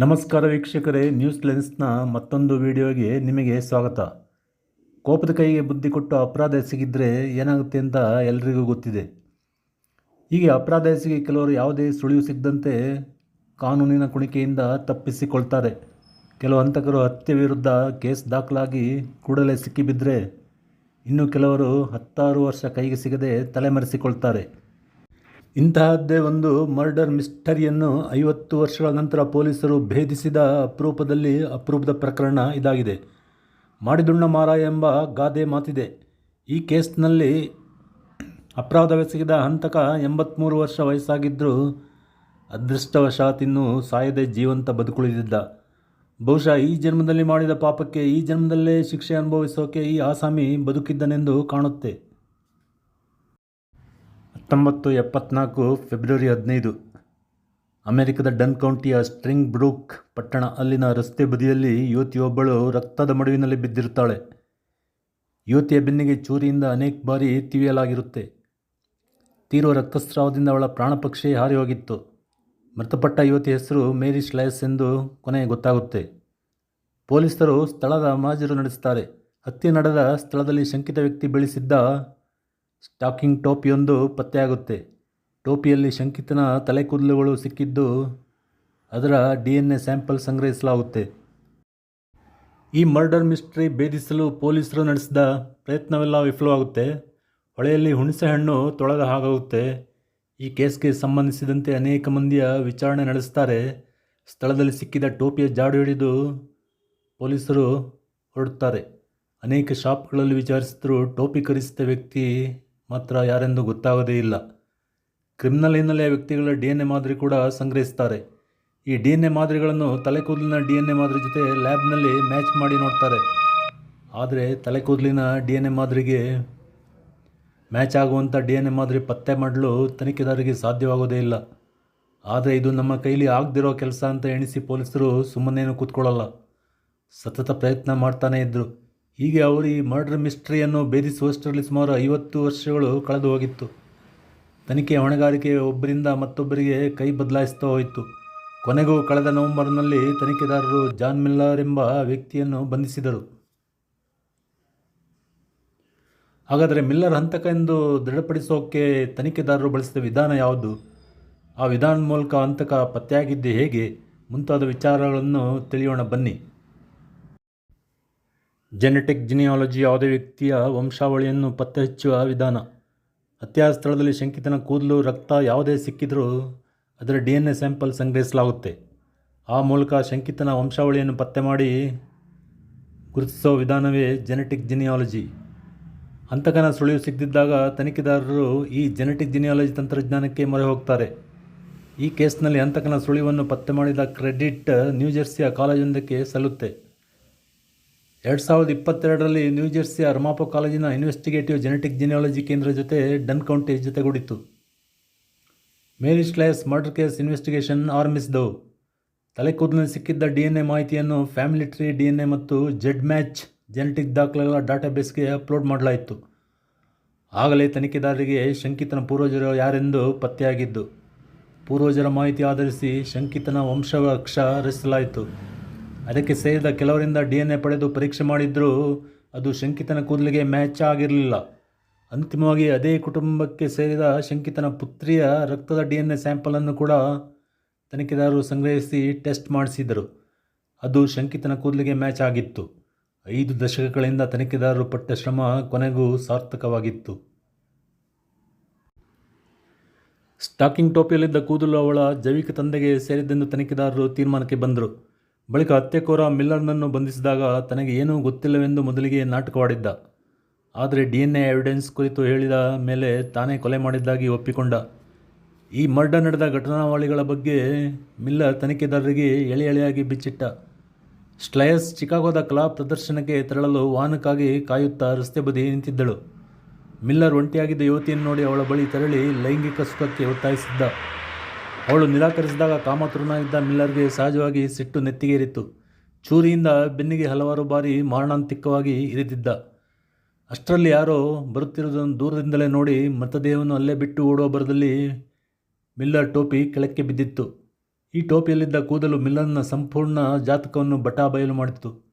ನಮಸ್ಕಾರ ವೀಕ್ಷಕರೇ ನ್ಯೂಸ್ ಲೆನ್ಸ್ನ ಮತ್ತೊಂದು ವಿಡಿಯೋಗೆ ನಿಮಗೆ ಸ್ವಾಗತ. ಕೋಪದ ಕೈಗೆ ಬುದ್ಧಿ ಕೊಟ್ಟು ಅಪರಾಧ ಎಸಗಿದ್ರೆ ಏನಾಗುತ್ತೆ ಅಂತ ಎಲ್ರಿಗೂ ಗೊತ್ತಿದೆ. ಹೀಗೆ ಅಪರಾಧ ಎಸಗಿ ಕೆಲವರು ಯಾವುದೇ ಸುಳಿವು ಸಿಗದಂತೆ ಕಾನೂನಿನ ಕುಣಿಕೆಯಿಂದ ತಪ್ಪಿಸಿಕೊಳ್ತಾರೆ. ಕೆಲವು ಹಂತಕರು ಹತ್ಯೆ ವಿರುದ್ಧ ಕೇಸ್ ದಾಖಲಾಗಿ ಕೂಡಲೇ ಸಿಕ್ಕಿಬಿದ್ದರೆ ಇನ್ನು ಕೆಲವರು ಹತ್ತಾರು ವರ್ಷ ಕೈಗೆ ಸಿಗದೆ ತಲೆಮರೆಸಿಕೊಳ್ತಾರೆ. ಇಂತಹದ್ದೇ ಒಂದು ಮರ್ಡರ್ ಮಿಸ್ಟರಿಯನ್ನು ಐವತ್ತು ವರ್ಷಗಳ ನಂತರ ಪೊಲೀಸರು ಭೇದಿಸಿದ ಅಪರೂಪದಲ್ಲಿ ಅಪರೂಪದ ಪ್ರಕರಣ ಇದಾಗಿದೆ. ಮಾಡಿದುಣ್ಣ ಮಾರ ಎಂಬ ಗಾದೆ ಮಾತಿದೆ. ಈ ಕೇಸ್ನಲ್ಲಿ ಅಪರಾಧವೆಸಗಿದ ಹಂತಕ ಎಂಬತ್ತ್ಮೂರು ವರ್ಷ ವಯಸ್ಸಾಗಿದ್ದರೂ ಅದೃಷ್ಟವಶಾತ್ ಇನ್ನೂ ಸಾಯದೆ ಜೀವಂತ ಬದುಕುಳಿದಿದ್ದ. ಬಹುಶಃ ಈ ಜನ್ಮದಲ್ಲಿ ಮಾಡಿದ ಪಾಪಕ್ಕೆ ಈ ಜನ್ಮದಲ್ಲೇ ಶಿಕ್ಷೆ ಅನುಭವಿಸೋಕೆ ಈ ಆಸಾಮಿ ಬದುಕಿದ್ದನೆಂದು ಕಾಣುತ್ತೆ. ಹತ್ತೊಂಬತ್ತು ಎಪ್ಪತ್ನಾಲ್ಕು ಫೆಬ್ರವರಿ ಹದಿನೈದು. ಅಮೆರಿಕದ ಡನ್ ಕೌಂಟಿಯ ಸ್ಟ್ರಿಂಗ್ ಬ್ರೂಕ್ ಪಟ್ಟಣ ಅಲ್ಲಿನ ರಸ್ತೆ ಬದಿಯಲ್ಲಿ ಯುವತಿಯೊಬ್ಬಳು ರಕ್ತದ ಮಡುವಿನಲ್ಲಿ ಬಿದ್ದಿರುತ್ತಾಳೆ. ಯುವತಿಯ ಬೆನ್ನಿಗೆ ಚೂರಿಯಿಂದ ಅನೇಕ ಬಾರಿ ತಿವಿಯಲಾಗಿರುತ್ತೆ. ತೀವ್ರ ರಕ್ತಸ್ರಾವದಿಂದ ಅವಳ ಪ್ರಾಣಪಕ್ಷಿ ಹಾರಿ ಹೋಗಿತ್ತು. ಮೃತಪಟ್ಟ ಯುವತಿ ಹೆಸರು ಮೇರಿ ಸ್ಲೈಸ್ ಎಂದು ಕೊನೆಗೆ ಗೊತ್ತಾಗುತ್ತೆ. ಪೊಲೀಸರು ಸ್ಥಳದ ಮಾಜರು ನಡೆಸುತ್ತಾರೆ ಹತ್ಯೆ ನಡೆದ ಸ್ಥಳದಲ್ಲಿ ಶಂಕಿತ ವ್ಯಕ್ತಿ ಬೆಳೆಸಿದ್ದ ಸ್ಟಾಕಿಂಗ್ ಟೋಪಿಯೊಂದು ಪತ್ತೆಯಾಗುತ್ತೆ. ಟೋಪಿಯಲ್ಲಿ ಶಂಕಿತನ ತಲೆ ಕೂದಲುಗಳು ಸಿಕ್ಕಿದ್ದು ಅದರ ಡಿ ಎನ್ ಎ ಸ್ಯಾಂಪಲ್ ಸಂಗ್ರಹಿಸಲಾಗುತ್ತೆ. ಈ ಮರ್ಡರ್ ಮಿಸ್ಟ್ರಿ ಭೇದಿಸಲು ಪೊಲೀಸರು ನಡೆಸಿದ ಪ್ರಯತ್ನವೆಲ್ಲ ವಿಫಲವಾಗುತ್ತೆ. ಹೊಳೆಯಲ್ಲಿ ಹುಣಸೆಹಣ್ಣು ತೊಳೆದ ಹಾಗಾಗುತ್ತೆ. ಈ ಕೇಸ್ಗೆ ಸಂಬಂಧಿಸಿದಂತೆ ಅನೇಕ ಮಂದಿಯ ವಿಚಾರಣೆ ನಡೆಸ್ತಾರೆ. ಸ್ಥಳದಲ್ಲಿ ಸಿಕ್ಕಿದ ಟೋಪಿಯ ಜಾಡು ಹಿಡಿದು ಪೊಲೀಸರು ಹೊರಡುತ್ತಾರೆ. ಅನೇಕ ಶಾಪ್ಗಳಲ್ಲಿ ವಿಚಾರಿಸಿದರೂ ಟೋಪಿ ಖರೀದಿಸಿದ ವ್ಯಕ್ತಿ ಮಾತ್ರ ಯಾರೆಂದು ಗೊತ್ತಾಗೋದೇ ಇಲ್ಲ. ಕ್ರಿಮಿನಲ್ ಹಿನ್ನೆಲೆಯ ವ್ಯಕ್ತಿಗಳ ಡಿ ಎನ್ ಎ ಮಾದರಿ ಕೂಡ ಸಂಗ್ರಹಿಸ್ತಾರೆ. ಈ ಡಿ ಎನ್ ಎ ಮಾದರಿಗಳನ್ನು ತಲೆಕೂದಲಿನ ಡಿ ಎನ್ ಎ ಮಾದರಿ ಜೊತೆ ಲ್ಯಾಬ್ನಲ್ಲಿ ಮ್ಯಾಚ್ ಮಾಡಿ ನೋಡ್ತಾರೆ. ಆದರೆ ತಲೆಕೂದಲಿನ ಡಿ ಎನ್ ಎ ಮಾದರಿಗೆ ಮ್ಯಾಚ್ ಆಗುವಂಥ ಡಿ ಎನ್ ಎ ಮಾದರಿ ಪತ್ತೆ ಮಾಡಲು ತನಿಖೆದಾರರಿಗೆ ಸಾಧ್ಯವಾಗೋದೇ ಇಲ್ಲ. ಆದರೆ ಇದು ನಮ್ಮ ಕೈಲಿ ಆಗದಿರೋ ಕೆಲಸ ಅಂತ ಎಣಿಸಿ ಪೊಲೀಸರು ಸುಮ್ಮನೇನು ಕೂತ್ಕೊಳ್ಳಲ್ಲ. ಸತತ ಪ್ರಯತ್ನ ಮಾಡ್ತಾನೇ ಇದ್ದರು ಹೀಗೆ ಅವರು ಈ ಮರ್ಡರ್ ಮಿಸ್ಟ್ರಿಯನ್ನು ಭೇದಿಸುವಷ್ಟರಲ್ಲಿ ಸುಮಾರು ಐವತ್ತು ವರ್ಷಗಳು ಕಳೆದು ಹೋಗಿತ್ತು. ತನಿಖೆ ಹೊಣೆಗಾರಿಕೆ ಒಬ್ಬರಿಂದ ಮತ್ತೊಬ್ಬರಿಗೆ ಕೈ ಬದಲಾಯಿಸ್ತಾ ಹೋಯಿತು. ಕೊನೆಗೂ ಕಳೆದ ನವೆಂಬರ್ನಲ್ಲಿ ತನಿಖೆದಾರರು ಜಾನ್ ಮಿಲ್ಲರ್ ಎಂಬ ವ್ಯಕ್ತಿಯನ್ನು ಬಂಧಿಸಿದರು. ಹಾಗಾದರೆ ಮಿಲ್ಲರ್ ಹಂತಕ ಎಂದು ದೃಢಪಡಿಸೋಕೆ ತನಿಖೆದಾರರು ಬಳಸಿದ ವಿಧಾನ ಯಾವುದು? ಆ ವಿಧಾನದ ಮೂಲಕ ಹಂತಕ ಪತ್ತೆಯಾಗಿದ್ದೇ ಹೇಗೆ? ಮುಂತಾದ ವಿಚಾರಗಳನ್ನು ತಿಳಿಯೋಣ ಬನ್ನಿ. ಜೆನೆಟಿಕ್ ಜಿನಿಯಾಲಜಿ ಯಾವುದೇ ವ್ಯಕ್ತಿಯ ವಂಶಾವಳಿಯನ್ನು ಪತ್ತೆ ಹಚ್ಚುವ ವಿಧಾನ. ಹತ್ಯಾ ಸ್ಥಳದಲ್ಲಿ ಶಂಕಿತನ ಕೂದಲು, ರಕ್ತ ಯಾವುದೇ ಸಿಕ್ಕಿದರೂ ಅದರ ಡಿ ಎನ್ ಎ ಸ್ಯಾಂಪಲ್ ಸಂಗ್ರಹಿಸಲಾಗುತ್ತೆ. ಆ ಮೂಲಕ ಶಂಕಿತನ ವಂಶಾವಳಿಯನ್ನು ಪತ್ತೆ ಮಾಡಿ ಗುರುತಿಸೋ ವಿಧಾನವೇ ಜೆನೆಟಿಕ್ ಜಿನಿಯಾಲಜಿ ಹಂತಕನ ಸುಳಿವು ಸಿಗದಿದ್ದಾಗ ತನಿಖೆದಾರರು ಈ ಜೆನೆಟಿಕ್ ಜಿನಿಯಾಲಜಿ ತಂತ್ರಜ್ಞಾನಕ್ಕೆ ಮೊರೆ ಹೋಗ್ತಾರೆ. ಈ ಕೇಸ್ನಲ್ಲಿ ಹಂತಕನ ಸುಳಿವನ್ನು ಪತ್ತೆ ಮಾಡಿದ ಕ್ರೆಡಿಟ್ ನ್ಯೂಜೆರ್ಸಿಯ ಕಾಲೇಜೊಂದಕ್ಕೆ ಸಲ್ಲುತ್ತೆ. ಎರಡು ಸಾವಿರದ ಇಪ್ಪತ್ತೆರಡರಲ್ಲಿ ನ್ಯೂಜೆರ್ಸಿಯ ಅರ್ಮಾಪೋ ಕಾಲೇಜಿನ ಇನ್ವೆಸ್ಟಿಗೇಟಿವ್ ಜೆನೆಟಿಕ್ ಜಿನಿಯಾಲಜಿ ಕೇಂದ್ರ ಜೊತೆ ಡನ್ ಕೌಂಟಿ ಜೊತೆಗೂಡಿತ್ತು. Mary slice murder case, investigation ಆರಂಭಿಸಿದವು ತಲೆ ಕೂದಲಿನಲ್ಲಿ ಸಿಕ್ಕಿದ್ದ ಡಿ ಎನ್ ಎ ಮಾಹಿತಿಯನ್ನು family tree, D N A ಮತ್ತು ಜೆಡ್ ಮ್ಯಾಚ್ ಜೆನೆಟಿಕ್ ದಾಖಲೆಗಳ ಡಾಟಾಬೇಸ್ಗೆ ಅಪ್ಲೋಡ್ ಮಾಡಲಾಯಿತು. ಆಗಲೇ ತನಿಖೆದಾರರಿಗೆ ಶಂಕಿತನ ಪೂರ್ವಜರು ಯಾರೆಂದು ಪತ್ತೆಯಾಗಿದ್ದು, ಪೂರ್ವಜರ ಮಾಹಿತಿ ಆಧರಿಸಿ ಶಂಕಿತನ ವಂಶವಕ್ಷ ರಚಿಸಲಾಯಿತು. ಅದಕ್ಕೆ ಸೇರಿದ ಕೆಲವರಿಂದ ಡಿ ಎನ್ ಎ ಪಡೆದು ಪರೀಕ್ಷೆ ಮಾಡಿದ್ದರೂ ಅದು ಶಂಕಿತನ ಕೂದಲಿಗೆ ಮ್ಯಾಚ್ ಆಗಿರಲಿಲ್ಲ. ಅಂತಿಮವಾಗಿ ಅದೇ ಕುಟುಂಬಕ್ಕೆ ಸೇರಿದ ಶಂಕಿತನ ಪುತ್ರಿಯ ರಕ್ತದ ಡಿ ಎನ್ ಎ ಸ್ಯಾಂಪಲನ್ನು ಕೂಡ ತನಿಖೆದಾರರು ಸಂಗ್ರಹಿಸಿ ಟೆಸ್ಟ್ ಮಾಡಿಸಿದರು. ಅದು ಶಂಕಿತನ ಕೂದಲಿಗೆ ಮ್ಯಾಚ್ ಆಗಿತ್ತು. ಐದು ದಶಕಗಳಿಂದ ತನಿಖೆದಾರರು ಪಟ್ಟ ಶ್ರಮ ಕೊನೆಗೂ ಸಾರ್ಥಕವಾಗಿತ್ತು. ಸ್ಟಾಕಿಂಗ್ ಟೋಪಿಯಲ್ಲಿದ್ದ ಕೂದಲು ಅವಳ ಜೈವಿಕ ತಂದೆಗೆ ಸೇರಿದ್ದೆಂದು ತನಿಖೆದಾರರು ತೀರ್ಮಾನಕ್ಕೆ ಬಂದರು. ಬಳಿಕ ಹತ್ಯೆಕೋರ ಮಿಲ್ಲರ್ನನ್ನು ಬಂಧಿಸಿದಾಗ ತನಗೆ ಏನೂ ಗೊತ್ತಿಲ್ಲವೆಂದು ಮೊದಲಿಗೆ ನಾಟಕವಾಡಿದ್ದ. ಆದರೆ ಡಿ ಎನ್ ಎ ಎವಿಡೆನ್ಸ್ ಕುರಿತು ಹೇಳಿದ ಮೇಲೆ ತಾನೇ ಕೊಲೆ ಮಾಡಿದ್ದಾಗಿ ಒಪ್ಪಿಕೊಂಡ. ಈ ಮರ್ಡರ್ ನಡೆದ ಘಟನಾವಳಿಗಳ ಬಗ್ಗೆ ಮಿಲ್ಲರ್ ತನಿಖೆದಾರರಿಗೆ ಎಳೆ ಎಳೆಯಾಗಿ ಬಿಚ್ಚಿಟ್ಟ. ಸ್ಲಯಸ್ ಚಿಕಾಗೋದ ಕಲಾ ಪ್ರದರ್ಶನಕ್ಕೆ ತೆರಳಲು ವಾಹನಕ್ಕಾಗಿ ಕಾಯುತ್ತಾ ರಸ್ತೆ ಬದಿ ನಿಂತಿದ್ದಳು. ಮಿಲ್ಲರ್ ಒಂಟಿಯಾಗಿದ್ದ ಯುವತಿಯನ್ನು ನೋಡಿ ಅವಳ ಬಳಿ ತೆರಳಿ ಲೈಂಗಿಕ ಸುಖಕ್ಕೆ ಒತ್ತಾಯಿಸಿದ್ದ. ಅವಳು ನಿರಾಕರಿಸಿದಾಗ ಕಾಮತೃನಾಗಿದ್ದ ಮಿಲ್ಲರ್ಗೆ ಸಹಜವಾಗಿ ಸಿಟ್ಟು ನೆತ್ತಿಗೇರಿತ್ತು. ಚೂರಿಯಿಂದ ಬೆನ್ನಿಗೆ ಹಲವಾರು ಬಾರಿ ಮಾರಣಾಂತಿಕವಾಗಿ ಇರಿದಿದ್ದ. ಅಷ್ಟರಲ್ಲಿ ಯಾರೋ ಬರುತ್ತಿರುವುದನ್ನು ದೂರದಿಂದಲೇ ನೋಡಿ ಮೃತದೇಹವನ್ನು ಅಲ್ಲೇ ಬಿಟ್ಟು ಓಡುವ ಬರದಲ್ಲಿ ಮಿಲ್ಲರ್ ಟೋಪಿ ಕೆಳಕ್ಕೆ ಬಿದ್ದಿತ್ತು. ಈ ಟೋಪಿಯಲ್ಲಿದ್ದ ಕೂದಲು ಮಿಲ್ಲರ್ನ ಸಂಪೂರ್ಣ ಜಾತಕವನ್ನು ಬಟಾ ಬಯಲು ಮಾಡಿತ್ತು.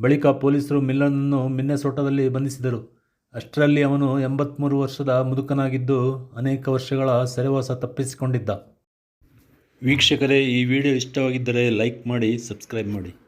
ಬಳಿಕ ಪೊಲೀಸರು ಮಿಲ್ಲನನ್ನು ಮಿನ್ನೆಸೋಟದಲ್ಲಿ ಬಂಧಿಸಿದರು. ಅಷ್ಟರಲ್ಲಿ ಅವನು ಎಂಬತ್ತ್ಮೂರು ವರ್ಷದ ಮುದುಕನಾಗಿದ್ದು ಅನೇಕ ವರ್ಷಗಳ ಸೆರೆವಾಸ ತಪ್ಪಿಸಿಕೊಂಡಿದ್ದ. ವೀಕ್ಷಕರೇ ಈ ವಿಡಿಯೋ ಇಷ್ಟವಾಗಿದ್ದರೆ ಲೈಕ್ ಮಾಡಿ ಸಬ್ಸ್ಕ್ರೈಬ್ ಮಾಡಿ.